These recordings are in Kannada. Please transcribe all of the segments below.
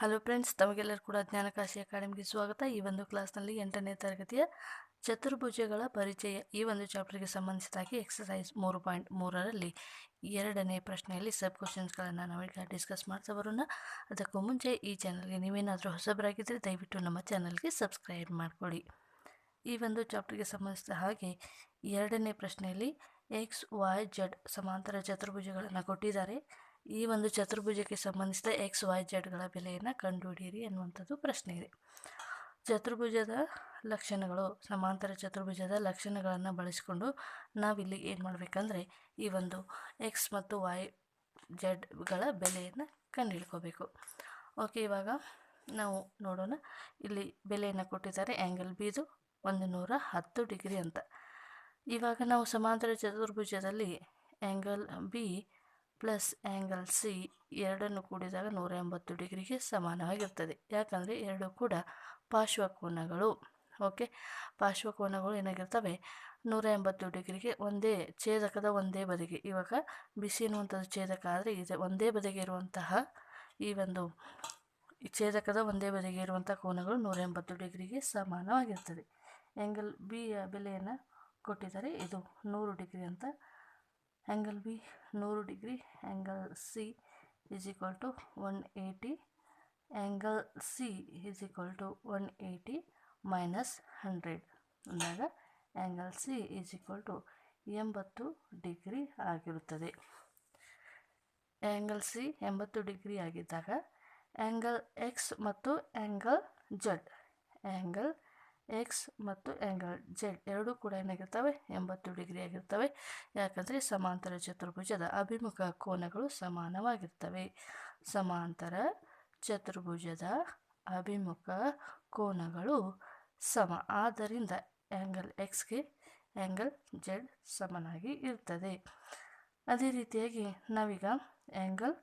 ಹಲೋ ಫ್ರೆಂಡ್ಸ್ ತಮಗೆಲ್ಲರೂ ಕೂಡ ಜ್ಞಾನಕಾಶಿ ಅಕಾಡೆಮಿಗೆ ಸ್ವಾಗತ. ಈ ಒಂದು ಕ್ಲಾಸ್ನಲ್ಲಿ ಎಂಟನೇ ತರಗತಿಯ ಚತುರ್ಭುಜಗಳ ಪರಿಚಯ ಈ ಒಂದು ಚಾಪ್ಟರ್ಗೆ ಸಂಬಂಧಿಸಿದಾಗಿ ಎಕ್ಸಸೈಸ್ ಮೂರು ಪಾಯಿಂಟ್ ಮೂರರಲ್ಲಿ ಎರಡನೇ ಪ್ರಶ್ನೆಯಲ್ಲಿ ಸಬ್ ಕ್ವಶನ್ಸ್ಗಳನ್ನು ನಾವೀಗ ಡಿಸ್ಕಸ್ ಮಾಡ್ತಾ ಅದಕ್ಕೂ ಮುಂಚೆ ಈ ಚಾನಲ್ಗೆ ನೀವೇನಾದರೂ ಹೊಸಬರಾಗಿದ್ದರೆ ದಯವಿಟ್ಟು ನಮ್ಮ ಚಾನಲ್ಗೆ ಸಬ್ಸ್ಕ್ರೈಬ್ ಮಾಡಿಕೊಳ್ಳಿ. ಈ ಒಂದು ಚಾಪ್ಟರ್ಗೆ ಸಂಬಂಧಿಸಿದ ಹಾಗೆ ಎರಡನೇ ಪ್ರಶ್ನೆಯಲ್ಲಿ ಎಕ್ಸ್ ವೈ ಜಡ್ ಸಮಾಂತರ ಚತುರ್ಭುಜಗಳನ್ನು ಕೊಟ್ಟಿದ್ದಾರೆ. ಈ ಒಂದು ಚತುರ್ಭುಜಕ್ಕೆ ಸಂಬಂಧಿಸಿದ ಎಕ್ಸ್ ವೈ ಜೆಡ್ಗಳ ಬೆಲೆಯನ್ನು ಕಂಡುಹಿಡಿಯಿರಿ ಅನ್ನುವಂಥದ್ದು ಪ್ರಶ್ನೆ ಇದೆ. ಚತುರ್ಭುಜದ ಲಕ್ಷಣಗಳು, ಸಮಾಂತರ ಚತುರ್ಭುಜದ ಲಕ್ಷಣಗಳನ್ನು ಬಳಸಿಕೊಂಡು ನಾವಿಲ್ಲಿ ಏನು ಮಾಡಬೇಕಂದ್ರೆ ಈ ಒಂದು ಎಕ್ಸ್ ಮತ್ತು ವೈ ಜೆಡ್ಗಳ ಬೆಲೆಯನ್ನು ಕಂಡುಹಿಡ್ಕೋಬೇಕು. ಓಕೆ ಇವಾಗ ನಾವು ನೋಡೋಣ. ಇಲ್ಲಿ ಬೆಲೆಯನ್ನು ಕೊಟ್ಟಿದ್ದಾರೆ ಆ್ಯಂಗಲ್ ಬಿದು ಒಂದು ನೂರ ಹತ್ತು ಡಿಗ್ರಿ ಅಂತ. ಇವಾಗ ನಾವು ಸಮಾಂತರ ಚತುರ್ಭುಜದಲ್ಲಿ angle B plus angle C ಎರಡನ್ನು ಕೂಡಿದಾಗ ನೂರ ಎಂಬತ್ತು ಡಿಗ್ರಿಗೆ ಸಮಾನವಾಗಿರ್ತದೆ ಯಾಕಂದರೆ ಎರಡು ಕೂಡ ಪಾರ್ಶ್ವಕೋನಗಳು. ಓಕೆ? ಪಾರ್ಶ್ವಕೋನಗಳು ಏನಾಗಿರ್ತವೆ? ನೂರ ಎಂಬತ್ತು ಡಿಗ್ರಿಗೆ ಒಂದೇ ಛೇದಕದ ಒಂದೇ ಬದಿಗೆ. ಇವಾಗ ಬಿಸಿ ಅನ್ನುವಂಥದ್ದು ಛೇದಕ ಆದರೆ ಇದೆ. ಒಂದೇ ಬದಿಗೆ ಇರುವಂತಹ ಈ ಒಂದು ಛೇದಕದ ಒಂದೇ ಬದಿಗೆ ಇರುವಂಥ ಕೋನಗಳು ನೂರ ಎಂಬತ್ತು ಡಿಗ್ರಿಗೆ ಸಮಾನವಾಗಿರ್ತದೆ. ಆ್ಯಂಗಲ್ ಬಿಯ ಬೆಲೆಯನ್ನು ಕೊಟ್ಟಿದ್ದಾರೆ. ಇದು ನೂರು ಡಿಗ್ರಿ ಅಂತ ಆ್ಯಂಗಲ್ ಬಿ ನೂರು degree angle C is equal to one eighty angle C is equal to one eighty minus hundred ಅಂದಾಗ angle C is equal to ಎಂಬತ್ತು ಡಿಗ್ರಿ ಆಗಿರುತ್ತದೆ. ಆ್ಯಂಗಲ್ ಸಿ ಎಂಬತ್ತು ಡಿಗ್ರಿ ಆಗಿದ್ದಾಗ ಆ್ಯಂಗಲ್ ಎಕ್ಸ್ ಮತ್ತು ಆ್ಯಂಗಲ್ ಜಡ್ ಆ್ಯಂಗಲ್ ಎಕ್ಸ್ ಮತ್ತು ಆ್ಯಂಗಲ್ ಜೆಡ್ ಎರಡೂ ಕೂಡ ಏನಾಗಿರ್ತವೆ? ಎಂಬತ್ತು ಡಿಗ್ರಿ ಆಗಿರ್ತವೆ. ಯಾಕಂದರೆ ಸಮಾಂತರ ಚತುರ್ಭುಜದ ಅಭಿಮುಖ ಕೋನಗಳು ಸಮಾನವಾಗಿರ್ತವೆ. ಸಮಾಂತರ ಚತುರ್ಭುಜದ ಅಭಿಮುಖ ಕೋನಗಳು ಸಮ. ಆದ್ದರಿಂದ ಆ್ಯಂಗಲ್ ಎಕ್ಸ್ಗೆ ಆ್ಯಂಗಲ್ ಜೆಡ್ ಸಮನಾಗಿ ಇರ್ತದೆ. ಅದೇ ರೀತಿಯಾಗಿ ನಾವೀಗ ಆ್ಯಂಗಲ್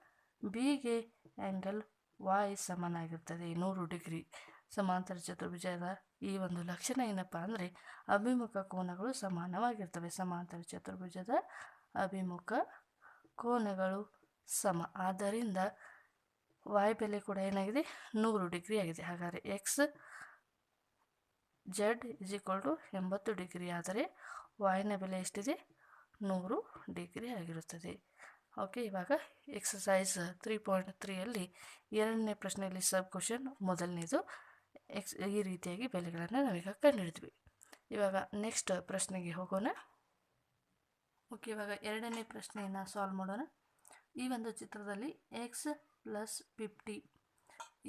ಬಿಗೆ ಆ್ಯಂಗಲ್ ವಾಯ್ ಸಮನಾಗಿರ್ತದೆ. ನೂರು ಡಿಗ್ರಿ. ಸಮಾಂತರ ಚತುರ್ಭುಜದ ಈ ಒಂದು ಲಕ್ಷಣ ಏನಪ್ಪ ಅಂದರೆ ಅಭಿಮುಖ ಕೋನಗಳು ಸಮಾನವಾಗಿರ್ತವೆ. ಸಮಾಂತರ ಚತುರ್ಭುಜದ ಅಭಿಮುಖ ಕೋನಗಳು ಸಮ. ಆದ್ದರಿಂದ ವಾಯ್ ಬೆಲೆ ಕೂಡ ಏನಾಗಿದೆ? ನೂರು ಡಿಗ್ರಿ ಆಗಿದೆ. ಹಾಗಾದರೆ X Z is equal to ಎಂಬತ್ತು ಡಿಗ್ರಿ. ಆದರೆ ವಾಯ್ನ ಬೆಲೆ ಎಷ್ಟಿದೆ? ನೂರು ಡಿಗ್ರಿ ಆಗಿರುತ್ತದೆ. ಓಕೆ ಇವಾಗ ಎಕ್ಸಸೈಸ್ ತ್ರೀ ಪಾಯಿಂಟ್ ತ್ರೀಯಲ್ಲಿ ಎರಡನೇ ಪ್ರಶ್ನೆಯಲ್ಲಿ ಸಬ್ ಕ್ವಶನ್ ಮೊದಲನೇದು. ಎಕ್ಸ್, ಈ ರೀತಿಯಾಗಿ ಬೆಲೆಗಳನ್ನು ನಾವೀಗ ಕಂಡುಹಿಡಿದ್ವಿ. ಇವಾಗ ನೆಕ್ಸ್ಟ್ ಪ್ರಶ್ನೆಗೆ ಹೋಗೋಣ. ಓಕೆ ಇವಾಗ ಎರಡನೇ ಪ್ರಶ್ನೆಯನ್ನು ಸಾಲ್ವ್ ಮಾಡೋಣ. ಈ ಒಂದು ಚಿತ್ರದಲ್ಲಿ ಎಕ್ಸ್ ಪ್ಲಸ್ ಫಿಫ್ಟಿ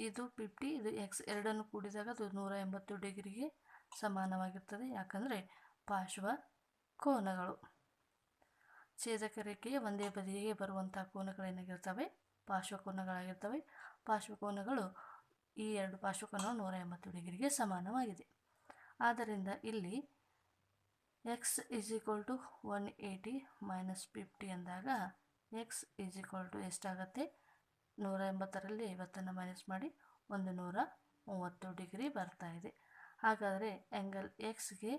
ಇದು ಫಿಫ್ಟಿ ಇದು ಎಕ್ಸ್ ಎರಡನ್ನು ಕೂಡಿದಾಗ ಅದು ನೂರ ಎಂಬತ್ತು ಡಿಗ್ರಿಗೆ ಸಮಾನವಾಗಿರ್ತದೆ. ಯಾಕಂದರೆ ಪಾರ್ಶ್ವ ಕೋನಗಳು. ಛೇದಕ ರೇಖೆಯ ಒಂದೇ ಬದಿಗೆ ಬರುವಂಥ ಕೋನಗಳೇನಾಗಿರ್ತವೆ? ಪಾರ್ಶ್ವಕೋನಗಳಾಗಿರ್ತವೆ ಪಾರ್ಶ್ವಕೋನಗಳು ಈ ಎರಡು ಪಾರ್ಶ್ವಕೋನವು ನೂರ ಎಂಬತ್ತು ಡಿಗ್ರಿಗೆ ಸಮಾನವಾಗಿದೆ. ಆದ್ದರಿಂದ ಇಲ್ಲಿ X is equal to one eighty minus fifty ಅಂದಾಗ ಎಕ್ಸ್ ಈಸ್ ಈಕ್ವಲ್ ಟು ಎಷ್ಟಾಗತ್ತೆ? ನೂರ ಎಂಬತ್ತರಲ್ಲಿ ಐವತ್ತನ್ನು ಮೈನಸ್ ಮಾಡಿ ಒಂದು ನೂರ ಮೂವತ್ತು ಡಿಗ್ರಿ ಬರ್ತಾ ಇದೆ. ಹಾಗಾದರೆ ಆ್ಯಂಗಲ್ ಎಕ್ಸ್ಗೆ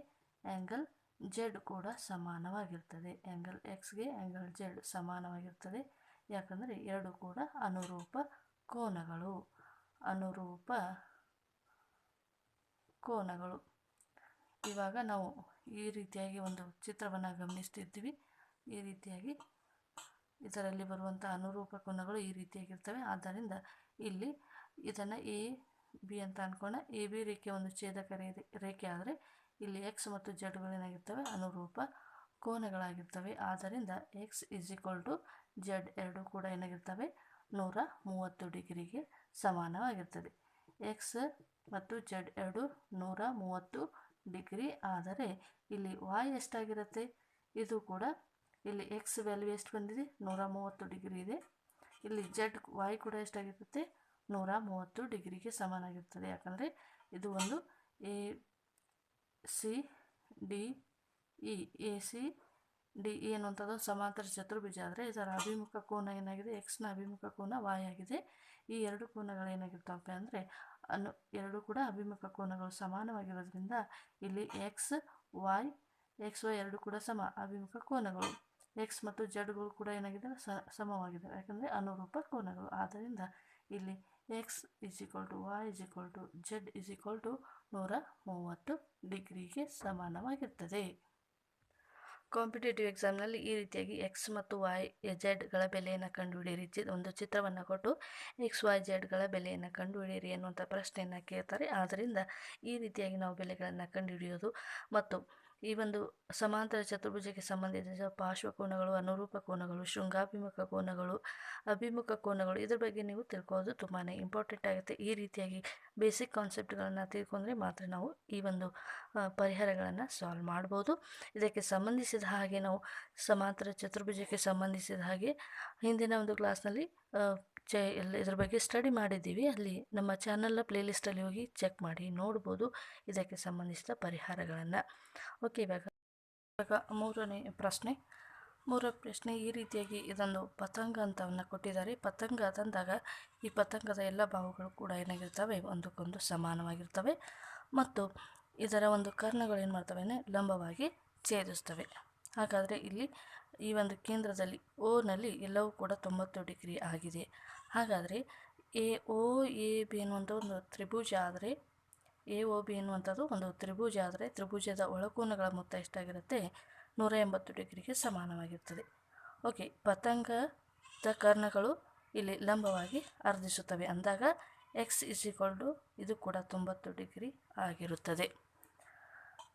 ಆ್ಯಂಗಲ್ ಜೆಡ್ ಕೂಡ ಸಮಾನವಾಗಿರ್ತದೆ. ಆ್ಯಂಗಲ್ ಎಕ್ಸ್ಗೆ ಆ್ಯಂಗಲ್ ಜೆಡ್ ಸಮಾನವಾಗಿರ್ತದೆ. ಯಾಕಂದರೆ ಎರಡು ಕೂಡ ಅನುರೂಪ ಕೋನಗಳು. ಅನುರೂಪ ಕೋನಗಳು. ಇವಾಗ ನಾವು ಈ ರೀತಿಯಾಗಿ ಒಂದು ಚಿತ್ರವನ್ನು ಗಮನಿಸ್ತಿದ್ವಿ ಈ ರೀತಿಯಾಗಿ ಇದರಲ್ಲಿ ಬರುವಂಥ ಅನುರೂಪ ಕೋನಗಳು ಈ ರೀತಿಯಾಗಿರ್ತವೆ. ಆದ್ದರಿಂದ ಇಲ್ಲಿ ಇದನ್ನು ಎ, ಬಿ ಅಂತ ಅಂದ್ಕೊಂಡ ಎ, ಬಿ ರೇಖೆ ಒಂದು ಛೇದಕ ರೇಖೆ ಆದರೆ ಇಲ್ಲಿ ಎಕ್ಸ್ ಮತ್ತು ಜೆಡ್ಗಳೇನಾಗಿರ್ತವೆ ಅನುರೂಪ ಕೋನಗಳಾಗಿರ್ತವೆ. ಆದ್ದರಿಂದ X is equal to Z ಎರಡು ಕೂಡ ಏನಾಗಿರ್ತವೆ? ನೂರ ಮೂವತ್ತು ಡಿಗ್ರಿಗೆ ಸಮಾನವಾಗಿರ್ತದೆ ಎಕ್ಸ್ ಮತ್ತು ಜೆಡ್ ಎರಡು ನೂರ ಮೂವತ್ತು ಡಿಗ್ರಿ ಆದರೆ ಇಲ್ಲಿ ವಾಯ್ ಎಷ್ಟಾಗಿರುತ್ತೆ? ಇದು ಕೂಡ ಇಲ್ಲಿ ಎಕ್ಸ್ ವ್ಯಾಲ್ಯೂ ಎಷ್ಟು ಬಂದಿದೆ? ನೂರ ಮೂವತ್ತು ಡಿಗ್ರಿ ಇದೆ. ಇಲ್ಲಿ ಜೆಡ್ ವಾಯ್ ಕೂಡ ಎಷ್ಟಾಗಿರುತ್ತೆ? ನೂರ ಮೂವತ್ತು ಡಿಗ್ರಿಗೆ ಸಮಾನಾಗಿರ್ತದೆ ಯಾಕಂದರೆ ಇದು ಒಂದು A C D E A C D ಏನು ಅನ್ನುವಂಥದ್ದು ಸಮಾಂತರ ಚತುರ್ಭುಜ ಆದರೆ ಇದರ ಅಭಿಮುಖ ಕೋನ ಏನಾಗಿದೆ? ಎಕ್ಸ್ನ ಅಭಿಮುಖ ಕೋನ ವಾಯ್ ಆಗಿದೆ. ಈ ಎರಡು ಕೋನಗಳು ಏನಾಗಿರ್ತವೆ ಅಂದರೆ ಅನು ಎರಡು ಕೂಡ ಅಭಿಮುಖ ಕೋನಗಳು ಸಮಾನವಾಗಿರೋದ್ರಿಂದ ಇಲ್ಲಿ ಎಕ್ಸ್ ವಾಯ್ ಎಕ್ಸ್ ವೈ ಎರಡು ಕೂಡ ಸಮ ಅಭಿಮುಖ ಕೋನಗಳು. ಎಕ್ಸ್ ಮತ್ತು ಜಡ್ಗಳು ಕೂಡ ಏನಾಗಿದ್ದಾವೆ? ಸ ಸಮವಾಗಿದ್ದಾವೆ. ಯಾಕಂದರೆ ಅನುರೂಪ ಕೋನಗಳು. ಆದ್ದರಿಂದ ಇಲ್ಲಿ x is to y is to z is to ನೂರ ಮೂವತ್ತು ಡಿಗ್ರಿಗೆ ಸಮಾನವಾಗಿರ್ತದೆ. ಕಾಂಪಿಟೇಟಿವ್ ಎಕ್ಸಾಮ್ನಲ್ಲಿ ಈ ರೀತಿಯಾಗಿ ಎಕ್ಸ್ ಮತ್ತು ವೈ ಜೆಡ್ಗಳ ಬೆಲೆಯನ್ನು ಕಂಡುಹಿಡಿಯಿರಿ. ಚಿ, ಒಂದು ಚಿತ್ರವನ್ನು ಕೊಟ್ಟು ಎಕ್ಸ್, ವೈ ಜೆಡ್ಗಳ ಬೆಲೆಯನ್ನು ಕಂಡುಹಿಡಿಯಿರಿ ಅನ್ನುವಂಥ ಪ್ರಶ್ನೆಯನ್ನು ಕೇಳ್ತಾರೆ. ಆದ್ದರಿಂದ ಈ ರೀತಿಯಾಗಿ ನಾವು ಬೆಲೆಗಳನ್ನು ಕಂಡುಹಿಡಿಯೋದು ಮತ್ತು ಈ ಒಂದು ಸಮಾಂತರ ಚತುರ್ಭುಜಕ್ಕೆ ಸಂಬಂಧಿಸಿದ ಪಾರ್ಶ್ವಕೋನಗಳು ಅನುರೂಪ ಕೋನಗಳು, ಶೃಂಗಾಭಿಮುಖ ಕೋನಗಳು, ಅಭಿಮುಖ ಕೋನಗಳು, ಇದ್ರ ಬಗ್ಗೆ ನೀವು ತಿಳ್ಕೊಳ್ಳೋದು ತುಂಬಾ ಇಂಪಾರ್ಟೆಂಟ್ ಆಗುತ್ತೆ. ಈ ರೀತಿಯಾಗಿ ಬೇಸಿಕ್ ಕಾನ್ಸೆಪ್ಟ್ಗಳನ್ನು ತಿಳ್ಕೊಂಡ್ರೆ ಮಾತ್ರ ನಾವು ಈ ಒಂದು ಪರಿಹಾರಗಳನ್ನು ಸಾಲ್ವ್ ಮಾಡ್ಬೋದು. ಇದಕ್ಕೆ ಸಂಬಂಧಿಸಿದ ಹಾಗೆ ನಾವು ಸಮಾಂತರ ಚತುರ್ಭುಜಕ್ಕೆ ಸಂಬಂಧಿಸಿದ ಹಾಗೆ ಹಿಂದಿನ ಒಂದು ಕ್ಲಾಸ್ನಲ್ಲಿ ಚೆ ಎಲ್ಲ ಇದ್ರ ಬಗ್ಗೆ ಸ್ಟಡಿ ಮಾಡಿದ್ದೀವಿ. ಅಲ್ಲಿ ನಮ್ಮ ಚಾನಲ್ನ ಪ್ಲೇಲಿಸ್ಟಲ್ಲಿ ಹೋಗಿ ಚೆಕ್ ಮಾಡಿ, ನೋಡ್ಬೋದು. ಇದಕ್ಕೆ ಸಂಬಂಧಿಸಿದ ಪರಿಹಾರಗಳನ್ನು. ಓಕೆ ಇವಾಗ ಇವಾಗ ಮೂರನೇ ಪ್ರಶ್ನೆ. ಮೂರನೇ ಪ್ರಶ್ನೆ, ಈ ರೀತಿಯಾಗಿ ಇದೊಂದು ಪತಂಗ ಅಂತವನ್ನು ಕೊಟ್ಟಿದ್ದಾರೆ. ಪತಂಗ ತಂದಾಗ ಈ ಪತಂಗದ ಎಲ್ಲ ಭಾವಗಳು ಕೂಡ ಏನಾಗಿರ್ತವೆ? ಒಂದಕ್ಕೊಂದು ಸಮಾನವಾಗಿರ್ತವೆ ಮತ್ತು ಇದರ ಒಂದು ಕರ್ಣಗಳು ಏನು ಮಾಡ್ತವೆ ಲಂಬವಾಗಿ ಛೇದಿಸ್ತವೆ. ಹಾಗಾದರೆ ಇಲ್ಲಿ ಈ ಒಂದು ಕೇಂದ್ರದಲ್ಲಿ ಓನಲ್ಲಿ ಎಲ್ಲವೂ ಕೂಡ ತೊಂಬತ್ತು ಡಿಗ್ರಿ ಆಗಿದೆ. ಹಾಗಾದರೆ ಎ, ಓ, ಎ, ಬಿ ಅನ್ನುವಂಥ ಒಂದು ತ್ರಿಭುಜ ಆದರೆ, ಎ ಒ ಬಿ ಅನ್ನುವಂಥದ್ದು ಒಂದು ತ್ರಿಭುಜ ಆದರೆ ತ್ರಿಭುಜದ ಒಳಕೋನಗಳ ಮೊತ್ತ ಎಷ್ಟಾಗಿರುತ್ತೆ? ನೂರ ಎಂಬತ್ತು ಡಿಗ್ರಿಗೆ ಸಮಾನವಾಗಿರ್ತದೆ. ಓಕೆ ಪತಂಗದ ಕರ್ಣಗಳು ಇಲ್ಲಿ ಲಂಬವಾಗಿ ಅರ್ಧಿಸುತ್ತವೆ ಅಂದಾಗ ಎಕ್ಸ್ ಇಸ್ ಇದು ಕೂಡ ತೊಂಬತ್ತು ಡಿಗ್ರಿ ಆಗಿರುತ್ತದೆ.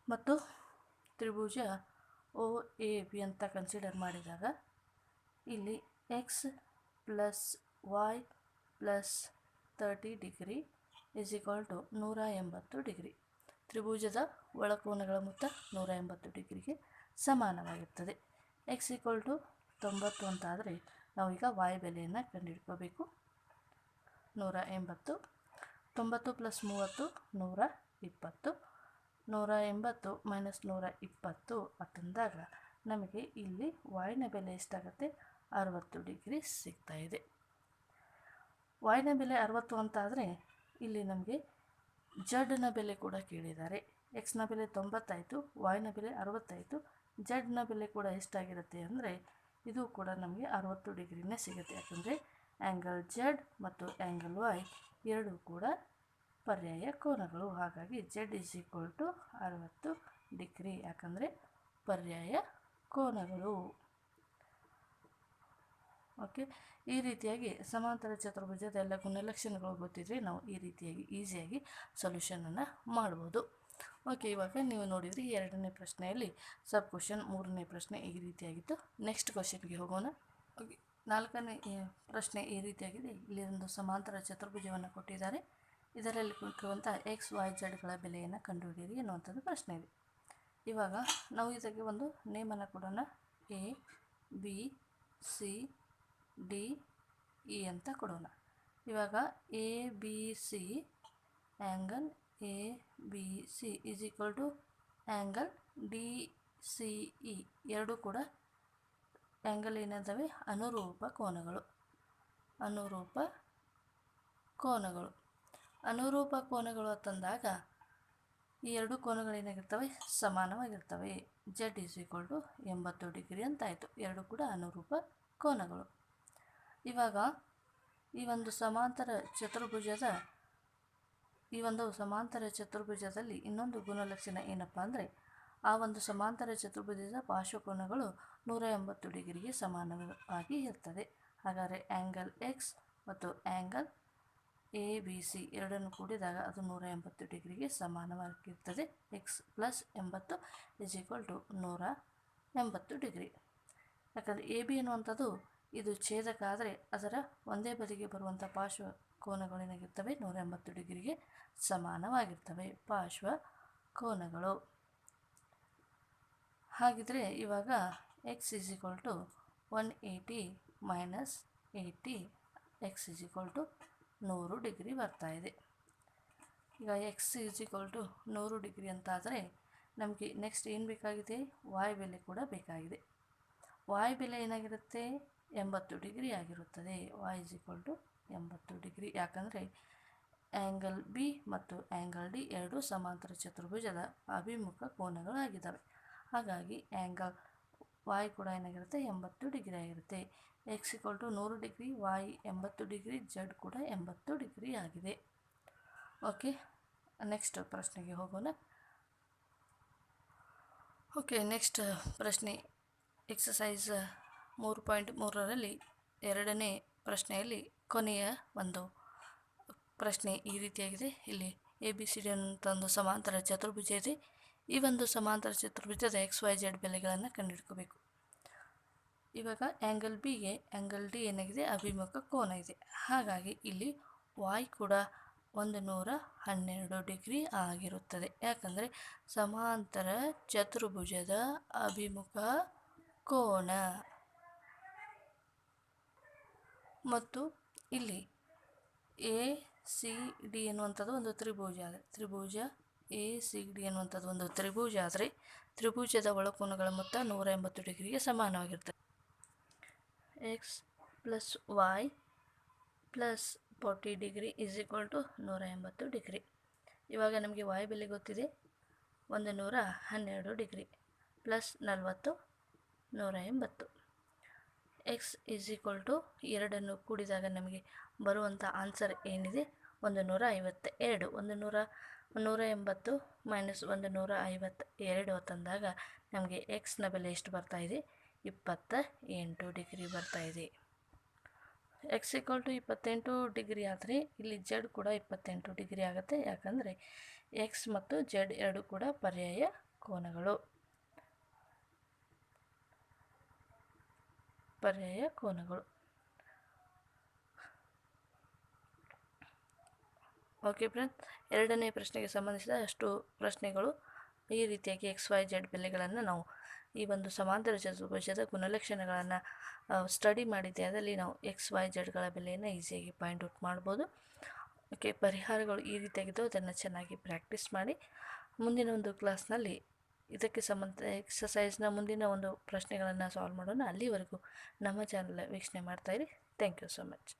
ಮತ್ತು ತ್ರಿಭುಜ ಒ ಎ, ಬಿ ಅಂತ ಕನ್ಸಿಡರ್ ಮಾಡಿದಾಗ ಇಲ್ಲಿ x plus y plus thirty degree is equal to ನೂರ ಎಂಬತ್ತು ಡಿಗ್ರಿ ತ್ರಿಭುಜದ ಒಳಕೋನಗಳ ಮೊತ್ತ ನೂರ ಎಂಬತ್ತು ಡಿಗ್ರಿಗೆ ಸಮಾನವಾಗಿರ್ತದೆ. ಎಕ್ಸ್ ಈಕ್ವಲ್ ಟು ತೊಂಬತ್ತು ಅಂತಾದರೆ ನಾವೀಗ ವಾಯು ಬೆಲೆಯನ್ನು ಕಂಡುಹಿಡ್ಕೋಬೇಕು. ನೂರ ಎಂಬತ್ತು, ತೊಂಬತ್ತು ಪ್ಲಸ್ ಮೂವತ್ತು, ನೂರ ಇಪ್ಪತ್ತು. ನೂರ ಎಂಬತ್ತು ಮೈನಸ್ ನೂರ ಇಪ್ಪತ್ತು ಅಂತಂದಾಗ ನಮಗೆ ಇಲ್ಲಿ ವಾಯಿನ ಬೆಲೆ ಎಷ್ಟಾಗುತ್ತೆ? ಅರವತ್ತು ಡಿಗ್ರಿ ಸಿಗ್ತಾ ಇದೆ. ವಾಯಿನ ಬೆಲೆ ಅರವತ್ತು ಅಂತಾದರೆ ಇಲ್ಲಿ ನಮಗೆ ಜಡ್ನ ಬೆಲೆ ಕೂಡ ಕೇಳಿದ್ದಾರೆ. ಎಕ್ಸ್ನ ಬೆಲೆ ತೊಂಬತ್ತಾಯಿತು ವಾಯ್ನ ಬೆಲೆ ಅರವತ್ತಾಯಿತು, ಜಡ್ನ ಬೆಲೆ ಕೂಡ ಎಷ್ಟಾಗಿರುತ್ತೆ ಅಂದರೆ ಇದು ಕೂಡ ನಮಗೆ ಅರವತ್ತು ಡಿಗ್ರಿನೇ ಸಿಗುತ್ತೆ. ಯಾಕಂದರೆ ಆ್ಯಂಗಲ್ ಜಡ್ ಮತ್ತು ಆ್ಯಂಗಲ್ ವೈ ಎರಡೂ ಕೂಡ ಪರ್ಯಾಯ ಕೋನಗಳು. ಹಾಗಾಗಿ ಜಡ್ ಇಸ್ ಈಕ್ವಲ್ ಟು ಅರವತ್ತು ಡಿಗ್ರಿ. ಯಾಕಂದರೆ ಪರ್ಯಾಯ ಕೋನಗಳು. ಓಕೆ? ಈ ರೀತಿಯಾಗಿ ಸಮಾಂತರ ಚತುರ್ಭುಜದ ಎಲ್ಲ ಗುಣಲಕ್ಷಣಗಳು ಗೊತ್ತಿದ್ರೆ ನಾವು ಈ ರೀತಿಯಾಗಿ ಈಸಿಯಾಗಿ ಸೊಲ್ಯೂಷನನ್ನು ಮಾಡ್ಬೋದು. ಓಕೆ, ಇವಾಗ ನೀವು ನೋಡಿದರೆ ಎರಡನೇ ಪ್ರಶ್ನೆಯಲ್ಲಿ ಸಬ್ ಕ್ವಶನ್ ಮೂರನೇ ಪ್ರಶ್ನೆ ಈ ರೀತಿಯಾಗಿತ್ತು. ನೆಕ್ಸ್ಟ್ ಕ್ವಶನ್ಗೆ ಹೋಗೋಣ. ಓಕೆ, ನಾಲ್ಕನೇ ಪ್ರಶ್ನೆ ಈ ರೀತಿಯಾಗಿದೆ. ಇಲ್ಲಿ ಒಂದು ಸಮಾಂತರ ಚತುರ್ಭುಜವನ್ನು ಕೊಟ್ಟಿದ್ದಾರೆ. ಇದರಲ್ಲಿ ಕೊಟ್ಟಿರುವಂಥ ಎಕ್ಸ್ ವೈ ಜಡ್ಗಳ ಬೆಲೆಯನ್ನು ಕಂಡುಹಿಡಿಯಿರಿ ಎನ್ನುವಂಥದ್ದು ಪ್ರಶ್ನೆ ಇದೆ. ಇವಾಗ ನಾವು ಇದಕ್ಕೆ ಒಂದು ನೇಮನ್ನು ಕೊಡೋಣ. A B C D, E ಅಂತ ಕೊಡೋಣ. ಇವಾಗ A, B, C angle A, B, C is equal to angle D, C, E ಎರಡೂ ಕೂಡ ಆ್ಯಂಗಲ್ ಏನಿದ್ದಾವೆ ಅನುರೂಪ ಕೋನಗಳು. ಅನುರೂಪ ಕೋನಗಳು. ಅನುರೂಪ ಕೋನಗಳು ಅಂತಂದಾಗ ಈ ಎರಡು ಕೋನಗಳು ಏನಾಗಿರ್ತವೆ? ಸಮಾನವಾಗಿರ್ತವೆ. ಜೆಡ್ ಈಸ್ ಈಕ್ವಲ್ ಟು ಎಂಬತ್ತು ಡಿಗ್ರಿ ಅಂತಾಯಿತು. ಎರಡು ಕೂಡ ಅನುರೂಪ ಕೋನಗಳು. ಇವಾಗ ಈ ಒಂದು ಸಮಾಂತರ ಚತುರ್ಭುಜದ, ಈ ಒಂದು ಸಮಾಂತರ ಚತುರ್ಭುಜದಲ್ಲಿ ಇನ್ನೊಂದು ಗುಣಲಕ್ಷಣ ಏನಪ್ಪ ಅಂದರೆ, ಆ ಒಂದು ಸಮಾಂತರ ಚತುರ್ಭುಜದ ಪಾರ್ಶ್ವಕೋನಗಳು ನೂರ ಎಂಬತ್ತು ಡಿಗ್ರಿಗೆ ಸಮಾನವಾಗಿ ಇರ್ತದೆ. ಹಾಗಾದರೆ ಆ್ಯಂಗಲ್ ಎಕ್ಸ್ ಮತ್ತು ಆ್ಯಂಗಲ್ ಎ ಬಿ ಸಿ ಎರಡನ್ನು ಕೂಡಿದಾಗ ಅದು ನೂರ ಎಂಬತ್ತು ಡಿಗ್ರಿಗೆ ಸಮಾನವಾಗಿರ್ತದೆ. ಎಕ್ಸ್ ಪ್ಲಸ್ ಎಂಬತ್ತು ಇಸ್ ಈಕ್ವಲ್ ಟು ನೂರ ಎಂಬತ್ತು ಡಿಗ್ರಿ. ಯಾಕಂದರೆ ಎ ಬಿ ಅನ್ನುವಂಥದ್ದು ಇದು ಛೇದಕ ಆದರೆ ಅದರ ಒಂದೇ ಬದಿಗೆ ಬರುವಂಥ ಪಾರ್ಶ್ವ ಕೋನಗಳೇನಾಗಿರ್ತವೆ? ನೂರ ಎಂಬತ್ತು ಡಿಗ್ರಿಗೆ ಸಮಾನವಾಗಿರ್ತವೆ. ಪಾರ್ಶ್ವ ಕೋನಗಳು. ಹಾಗಿದ್ರೆ ಇವಾಗ x is equal to one eighty minus eighty x is equal to ನೂರು ಡಿಗ್ರಿ ಬರ್ತಾ ಇದೆ. ಈಗ ಎಕ್ಸ್ ಇಸ್ ಈಕ್ವಲ್ ಟು ನೂರು ಡಿಗ್ರಿ ಅಂತಾದರೆ ನಮಗೆ ನೆಕ್ಸ್ಟ್ ಏನು ಬೇಕಾಗಿದೆ? ವಾಯು ಬೆಲೆ ಕೂಡ ಬೇಕಾಗಿದೆ. ವಾಯು ಬೆಲೆ ಏನಾಗಿರುತ್ತೆ? ಎಂಬತ್ತು ಡಿಗ್ರಿ ಆಗಿರುತ್ತದೆ. ವಾಯ್ ಇಸ್ ಈಕ್ವಲ್ ಟು ಎಂಬತ್ತು ಡಿಗ್ರಿ. ಯಾಕಂದರೆ ಆ್ಯಂಗಲ್ ಬಿ ಮತ್ತು ಆ್ಯಂಗಲ್ ಡಿ ಎರಡೂ ಸಮಾಂತರ ಚತುರ್ಭುಜದ ಅಭಿಮುಖ ಕೋನಗಳಾಗಿದ್ದಾವೆ. ಹಾಗಾಗಿ ಆ್ಯಂಗಲ್ ವಾಯ್ ಕೂಡ ಏನಾಗಿರುತ್ತೆ? ಎಂಬತ್ತು ಡಿಗ್ರಿ ಆಗಿರುತ್ತೆ. ಎಕ್ಸ್ ಇಕ್ವಲ್ ಟು ನೂರು ಡಿಗ್ರಿ ವಾಯ್ ಎಂಬತ್ತು ಡಿಗ್ರಿ ಜಡ್ ಕೂಡ ಎಂಬತ್ತು ಡಿಗ್ರಿ ಆಗಿದೆ. ಓಕೆ ನೆಕ್ಸ್ಟ್ ಪ್ರಶ್ನೆಗೆ ಹೋಗೋಣ. ಓಕೆ ನೆಕ್ಸ್ಟ್ ಪ್ರಶ್ನೆ. ಎಕ್ಸಸೈಸ್ ಮೂರು ಪಾಯಿಂಟ್ ಮೂರರಲ್ಲಿ ಎರಡನೇ ಪ್ರಶ್ನೆಯಲ್ಲಿ ಕೊನೆಯ ಒಂದು ಪ್ರಶ್ನೆ ಈ ರೀತಿಯಾಗಿದೆ. ಇಲ್ಲಿ ಎ ಬಿ ಸಿ ಡಿ ಅಂತ ಒಂದು ಸಮಾಂತರ ಚತುರ್ಭುಜ ಇದೆ. ಈ ಒಂದು ಸಮಾಂತರ ಚತುರ್ಭುಜದ ಎಕ್ಸ್ ವೈ ಜೆಡ್ ಬೆಲೆಗಳನ್ನು ಕಂಡುಹಿಡ್ಕೋಬೇಕು. ಇವಾಗ ಆ್ಯಂಗಲ್ ಬಿಗೆ ಆ್ಯಂಗಲ್ ಡಿ ಏನಾಗಿದೆ? ಅಭಿಮುಖ ಕೋನ ಇದೆ. ಹಾಗಾಗಿ ಇಲ್ಲಿ ವಾಯ್ ಕೂಡ ಒಂದು ನೂರ ಹನ್ನೆರಡು ಡಿಗ್ರಿ ಆಗಿರುತ್ತದೆ. ಯಾಕಂದರೆ ಸಮಾಂತರ ಚತುರ್ಭುಜದ ಅಭಿಮುಖ ಕೋನ. ಮತ್ತು ಇಲ್ಲಿ ಎ ಸಿ ಡಿ ಎನ್ನುವಂಥದ್ದು ಒಂದು ತ್ರಿಭುಜ ಆದರೆ, ತ್ರಿಭುಜ ಎ ಸಿ ಡಿ ಎನ್ನುವಂಥದ್ದು ಒಂದು ತ್ರಿಭುಜ ಆದರೆ ತ್ರಿಭುಜದ ಒಳಕೋನಗಳ ಮೊತ್ತ ನೂರ ಎಂಬತ್ತು ಡಿಗ್ರಿಗೆ ಸಮಾನವಾಗಿರ್ತದೆ. X plus y plus forty degree is equal to ನೂರ ಎಂಬತ್ತು ಡಿಗ್ರಿ ಇವಾಗ ನಮಗೆ ವಾಯ್ ಬೆಲೆ ಗೊತ್ತಿದೆ? ಒಂದು ನೂರ ಹನ್ನೆರಡು ಡಿಗ್ರಿ ಪ್ಲಸ್ ನಲವತ್ತು ನೂರ ಎಂಬತ್ತು. ಎಕ್ಸ್ ಈಸ್ ಈಕ್ವಲ್ ಟು ಎರಡನ್ನು ಕೂಡಿದಾಗ ನಮಗೆ ಬರುವಂಥ ಆನ್ಸರ್ ಏನಿದೆ? ಒಂದು ನೂರ ಐವತ್ತ ಎರಡು ಒಂದು ನೂರ ನೂರ ಎಂಬತ್ತು ಮೈನಸ್ ಒಂದು ನೂರ ಐವತ್ತ ಎರಡು ತಂದಾಗ ನಮಗೆ ಎಕ್ಸ್ನ ಬೆಲೆ ಎಷ್ಟು ಬರ್ತಾ ಇದೆ? ಇಪ್ಪತ್ತ ಎಂಟು ಡಿಗ್ರಿ ಬರ್ತಾ ಇದೆ. ಎಕ್ಸ್ ಈಕ್ವಲ್ ಟು ಇಪ್ಪತ್ತೆಂಟು ಡಿಗ್ರಿ ಆದರೆ ಇಲ್ಲಿ ಜೆಡ್ ಕೂಡ ಇಪ್ಪತ್ತೆಂಟು ಡಿಗ್ರಿ ಆಗುತ್ತೆ. ಯಾಕಂದರೆ ಎಕ್ಸ್ ಮತ್ತು ಜೆಡ್ ಎರಡು ಕೂಡ ಪರ್ಯಾಯ ಕೋನಗಳು. ಪರ್ಯಾಯ ಕೋನಗಳು. ಓಕೆ ಫ್ರೆಂಡ್ಸ್ ಎರಡನೇ ಪ್ರಶ್ನೆಗೆ ಸಂಬಂಧಿಸಿದ ಅಷ್ಟು ಪ್ರಶ್ನೆಗಳು ಈ ರೀತಿಯಾಗಿ ಎಕ್ಸ್ ವೈ ಜೆಡ್ ಬೆಲೆಗಳನ್ನು ನಾವು ಈ ಒಂದು ಸಮಾಂತರ ಚತುರ್ಭುಜದ ಗುಣಲಕ್ಷಣಗಳನ್ನು ಸ್ಟಡಿ ಮಾಡಿದ್ದೆ. ಅದರಲ್ಲಿ ನಾವು ಎಕ್ಸ್ ವೈ ಜೆಡ್ಗಳ ಬೆಲೆಯನ್ನು ಈಸಿಯಾಗಿ ಪಾಯಿಂಟ್ ಔಟ್ ಮಾಡ್ಬೋದು. ಓಕೆ ಪರಿಹಾರಗಳು ಈ ರೀತಿಯಾಗಿದ್ದು ಅದನ್ನು ಚೆನ್ನಾಗಿ ಪ್ರಾಕ್ಟೀಸ್ ಮಾಡಿ ಮುಂದಿನ ಒಂದು ಕ್ಲಾಸ್ನಲ್ಲಿ ಇದಕ್ಕೆ ಸಂಬಂಧ ಎಕ್ಸಸೈಸ್ನ ಮುಂದಿನ ಒಂದು ಪ್ರಶ್ನೆಗಳನ್ನು ಸಾಲ್ವ್ ಮಾಡೋಣ. ಅಲ್ಲಿವರೆಗೂ ನಮ್ಮ ಚಾನಲ್ ವೀಕ್ಷಣೆ ಮಾಡ್ತಾಯಿರಿ ಥ್ಯಾಂಕ್ ಯು ಸೊ ಮಚ್